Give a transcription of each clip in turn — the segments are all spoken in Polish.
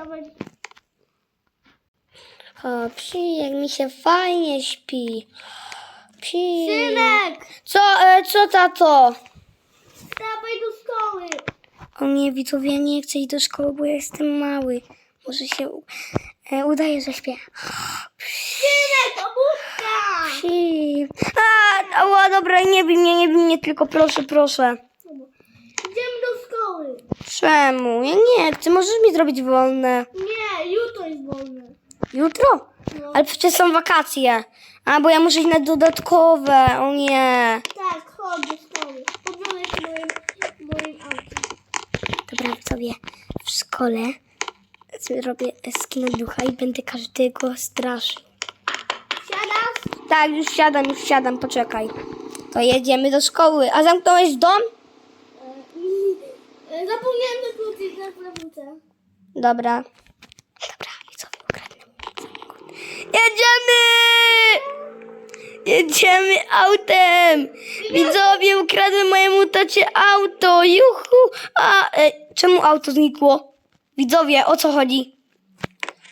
wstawaj. O, psi, jak mi się fajnie śpi. Psi. Synek! Co, e, co tato? Wstawaj do szkoły. O nie, widzowie, nie chcę iść do szkoły, bo ja jestem mały. Może się u- e, udaje, że śpię. Synek, obudka! Psi. A, ała, dobra, nie bij mnie, nie bij mnie, tylko proszę, proszę. Szkoły. Czemu? Ja nie chcę, możesz mi zrobić wolne. Nie, jutro jest wolne. Jutro? No. Ale przecież są wakacje. A, bo ja muszę iść na dodatkowe. O nie. Tak, chodź do szkoły. Podwolę się moim, moim autem. Dobra, sobie w szkole zrobię skina ducha i będę każdego straszył. Siadasz? Tak, już siadam, już siadam, poczekaj. To jedziemy do szkoły. A zamknąłeś dom? Zapomniałem zakłócić na prawnicę. Dobra. Dobra, widzowie, ukradnę mi samochód. Jedziemy! Jedziemy autem! Widzowie, ukradłem mojemu tacie auto! Juhu! A, e, czemu auto znikło? Widzowie, o co chodzi?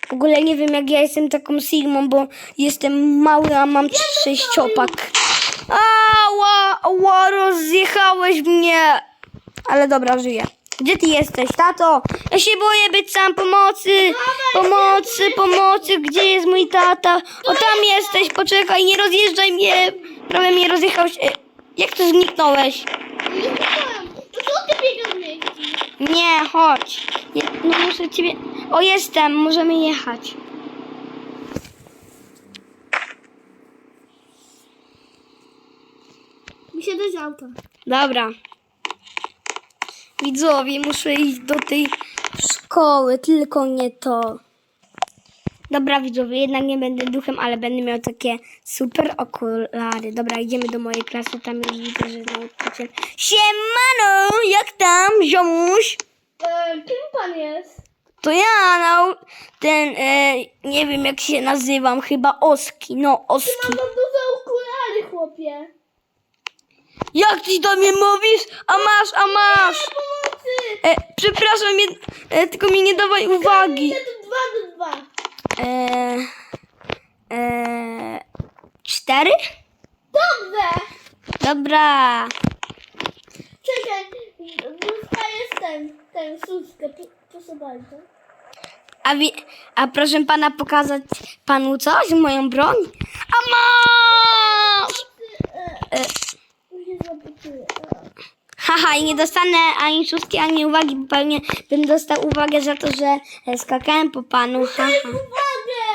W ogóle nie wiem, jak ja jestem taką Sigmą, bo jestem mały, a mam sześciopak. Ała, ała, rozjechałeś mnie! Ale dobra, żyję. Gdzie ty jesteś, tato? Ja się boję być sam, pomocy! Pomocy, pomocy, gdzie jest mój tata? O, tam jesteś, poczekaj, nie rozjeżdżaj mnie! Prawie mnie rozjechałeś. E, Jak to zniknąłeś? Nie wiem. To co ty biegasz miejscu? Nie, chodź. Nie, no muszę ciebie... O, jestem, możemy jechać. Wysiadaj z auta. Dobra. Widzowie, muszę iść do tej szkoły, tylko nie to. Dobra, widzowie, jednak nie będę duchem, ale będę miał takie super okulary. Dobra, idziemy do mojej klasy, tam już widzę, że nauczyciel... Siemano, jak tam, ziomuś? E, kim pan jest? To ja, nau... ten, e, nie wiem jak się nazywam, chyba Oski, no, Oski. Mam duże okulary, chłopie. Jak ty do mnie mówisz? A masz, a masz! E, przepraszam, e, tylko mi nie dawaj uwagi. Dwa do dwa. E, e, cztery? Dobrze! Dobra. Czekaj, dostajesz ten, ten szóstkę, P- proszę bardzo. A, wi- a proszę pana pokazać panu coś, moją broń? A masz! E, E, tu się zapytuję. E, haha, i nie dostanę ani szóstki, ani uwagi, bo pewnie bym dostał uwagę za to, że e, skakałem po panu. Haha. Uwagę!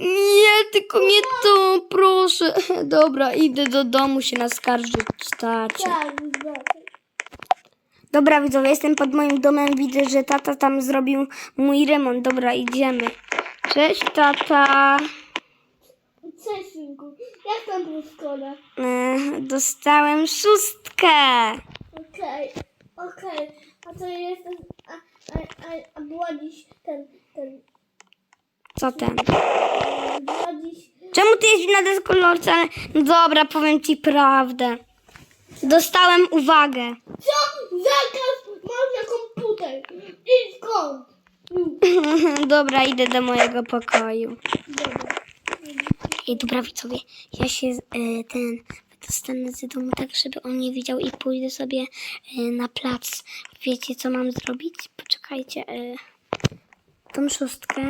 Nie, tylko nie to, proszę. Dobra, idę do domu się naskarżyć, tacie. Tak. Dobra, widzowie, jestem pod moim domem. Widzę, że tata tam zrobił mój remont. Dobra, idziemy. Cześć, tata. Cześć, synku. Jak tam w szkole? E, dostałem szóstkę. Okej, okej. A to jest a, a, a, a była dziś ten, ten, Co ten? była dziś, Czemu ty jeździsz na deskolorce? No dobra, powiem ci prawdę. Dostałem uwagę. co? Zakaz masz na komputer. Idź skąd? Dobra, idę do mojego pokoju. Dobra. I dobra, widzowie, ja się e, ten dostanę z domu tak, żeby on nie widział i pójdę sobie e, na plac. Wiecie, co mam zrobić? Poczekajcie. E, tą szóstkę.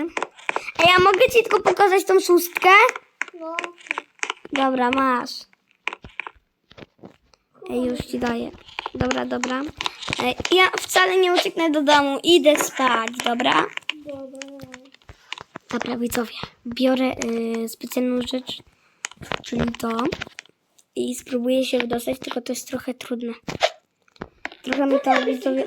Ej, ja mogę ci tylko pokazać tą szóstkę? No, Dobra, masz. Ej, już ci daję. Dobra, dobra. E, ja wcale nie ucieknę do domu, idę spać, dobra? dobra. Dobra, widzowie, biorę y, specjalną rzecz, czyli to i spróbuję się wydostać, tylko to jest trochę trudne. Trochę mi to, widzowie...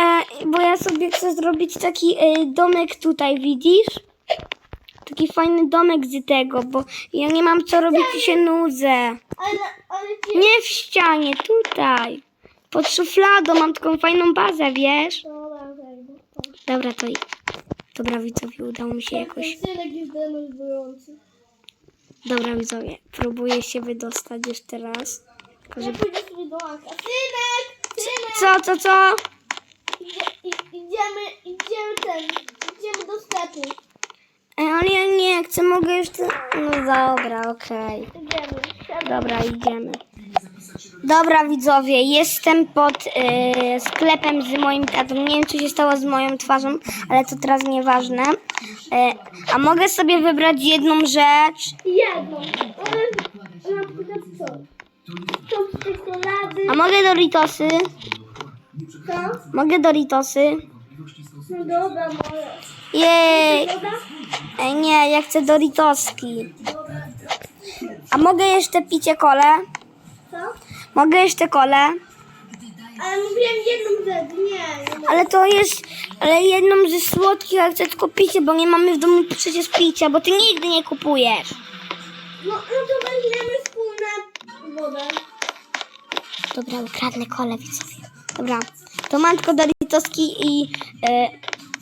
E, bo ja sobie chcę zrobić taki y, domek tutaj, widzisz? Taki fajny domek z tego, bo ja nie mam co robić i się nudzę. Nie w ścianie, tutaj. Pod szufladą mam taką fajną bazę, wiesz? Dobra, to i... Dobra, widzowie, udało mi się jakoś... Dobra, widzowie, próbuję się wydostać jeszcze raz. Tylko, Ja żeby... pójdę sobie do łaka. Synek! Synek! Co, co, co? Idziemy, idziemy ten, idziemy do sklepu. Ej, ale ja nie chcę, mogę. Te... No dobra, okej. Idziemy. Dobra, idziemy. Dobra, widzowie, jestem pod e, sklepem z moim tatą. Nie wiem, co się stało z moją twarzą, ale to teraz nieważne. E, a mogę sobie wybrać jedną rzecz? Jedną. Ale na przykład co? Są czekolady. A mogę Doritosy? Co? Mogę Doritosy? No dobra, może. Jej! Ej, nie, ja chcę Doritoski. A mogę jeszcze picie kole? Co? Mogę jeszcze kole? Ale mówiłem jedną rzecz. Nie, nie. Ale to jest, ale jedną ze słodkich, ale chcę tylko picie, bo nie mamy w domu przecież picia, bo ty nigdy nie kupujesz. No, no to weźmiemy wspólne wodę. Dobra, ukradnę kole, widzowie. Dobra, to mam tylko Doritoski i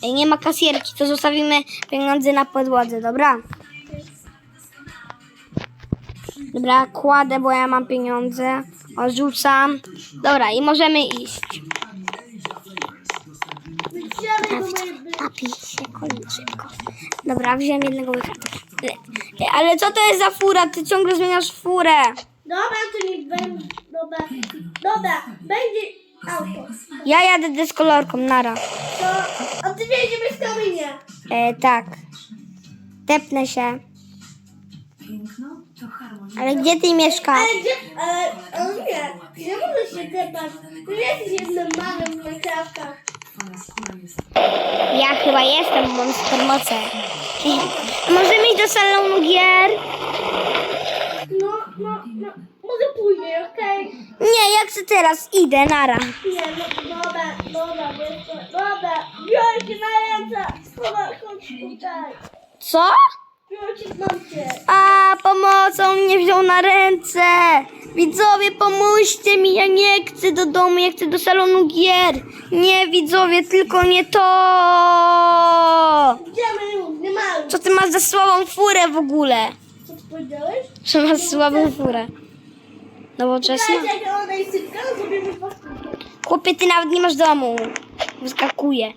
e, nie ma kasierki, to zostawimy pieniądze na podłodze, dobra? Dobra, kładę, bo ja mam pieniądze. Odrzucam. Dobra, i możemy iść. Napij się kolej szybko. Dobra, wziąłem jednego. E, Ale co to jest za fura? Ty ciągle zmieniasz furę. Dobra, to nie będzie. Dobra. Dobra, będzie auto. Ja jadę deskolorką, nara. To, a ty jedziemy w kamienie. E, tak. Tepnę się. Ale gdzie ty mieszkasz? Ale gdzie, ale, ale nie, nie możesz się tepać. Ty jesteś jednym małym na krawkach. Ja chyba jestem monster moce. Możemy iść do salonu gier? No, no, no, może później, okej? Nie, ja chcę teraz. Idę, nara. Nie, no, dobra, dobra, wiesz co, dobra. Biorę cię na ręce. Dobra, chodź tutaj. Co? A, pomocą mnie wziął na ręce. Widzowie, pomóżcie mi, ja nie chcę do domu, ja chcę do salonu gier. Nie, widzowie, tylko nie to. Co ty masz za słabą furę w ogóle? Co ty powiedziałeś? Że masz słabą furę. Nowoczesna? Chłopie, ty nawet nie masz domu. Wyskakuje.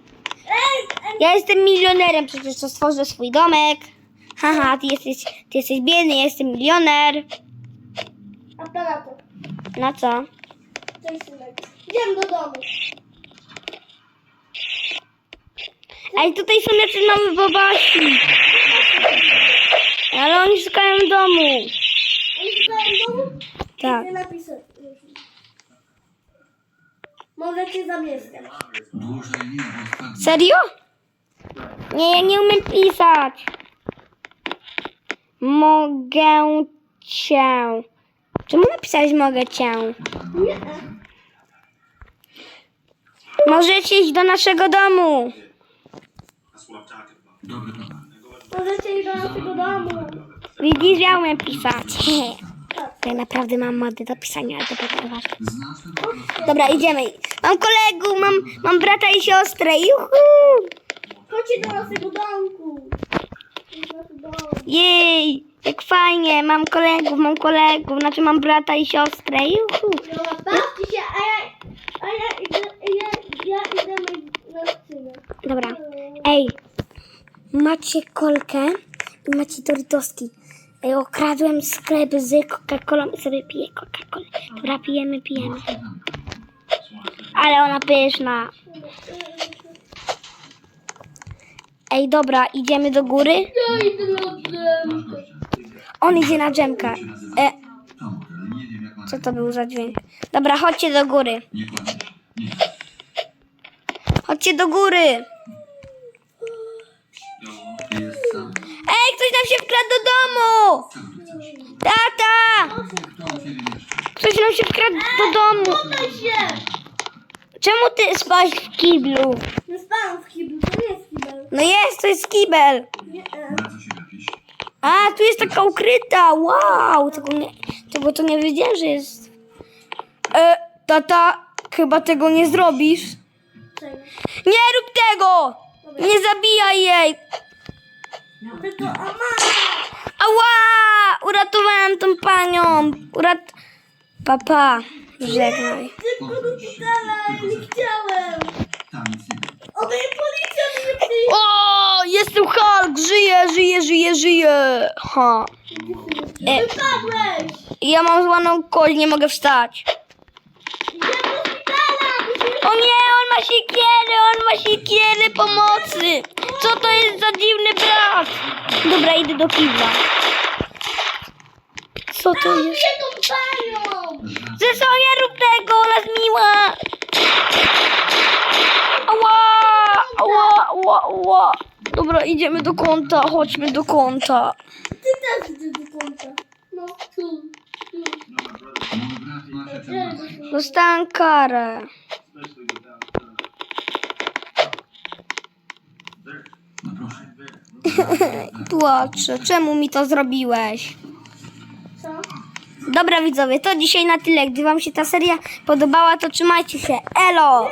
Ja jestem milionerem, przecież to stworzę swój domek. Haha, ty jesteś, ty jesteś biedny, ja jestem milioner. aparator. Na co? Cześć, synek. Idziemy do domu. Ej, tutaj są jacyś mamy babasi. Ale oni szukają domu. Oni szukają domu? Tak. Nie napisać. Możecie zamieszkać. Serio? Nie, ja nie umiem pisać. Mogę cię. Czemu napisałeś mogę cię? Nie. Możecie iść do naszego domu. Możecie iść do naszego domu. Widzisz, ja umiem pisać. Tak naprawdę mam mody do pisania, ale to. Dobra, idziemy. Mam kolegów, mam, mam brata i siostrę. Juhu! Chodźcie do naszego domku. Jej, fajnie. Mam kolegów, mam kolegów. Znaczy mam brata i siostrę. Juhu! Dobra, bawcie się, a ja, a ja idę, ja, ja idę na scynę. Dobra. Ej, macie kolkę i macie Doritowski. Ej, okradłem sklep z Coca-Colą i sobie piję Coca-Colę. Dobra, pijemy, pijemy. Ale ona pyszna. Ej, dobra, idziemy do góry. Ja idę na drzemkę. On idzie na dżemkę. E, co to był za dźwięk? Dobra, chodźcie do góry. Chodźcie do góry. Ej, ktoś nam się wkradł do domu! Tata! Ktoś nam się wkradł do domu. Się! Czemu ty spałeś w kiblu? Nie spałam w kiblu, to nie jest kibel. No jest, to jest kibel. Nie, e. A, tu jest taka ukryta. Wow, tego, nie, tego to nie wiedziałem, że jest. E, tata, chyba tego nie zrobisz. Nie rób tego! Nie zabijaj jej! Tylko, a mama! Ała! Uratowałem tą panią. Urat... Papa, żegnaj. Szpitala, ja nie chciałem! Żyję. Ha. E, Wypadłeś! ja mam złaną kość, nie mogę wstać. Idę do szpitala! O nie, on ma siekierę, on ma siekierę pomocy. Co to jest za dziwny brat? Dobra, idę do kibla. Co to jest? Się kąpają! Zresztą nie rób tego, ona jest miła. Ała, ała, ała, ała. Dobra, idziemy do kąta, chodźmy do kąta. Ty też idziesz do kąta. No, tu. tu. Dostałem karę. Płaczę, czemu mi to zrobiłeś? Co? Dobra widzowie, to dzisiaj na tyle. Gdy wam się ta seria podobała, to trzymajcie się. Elo!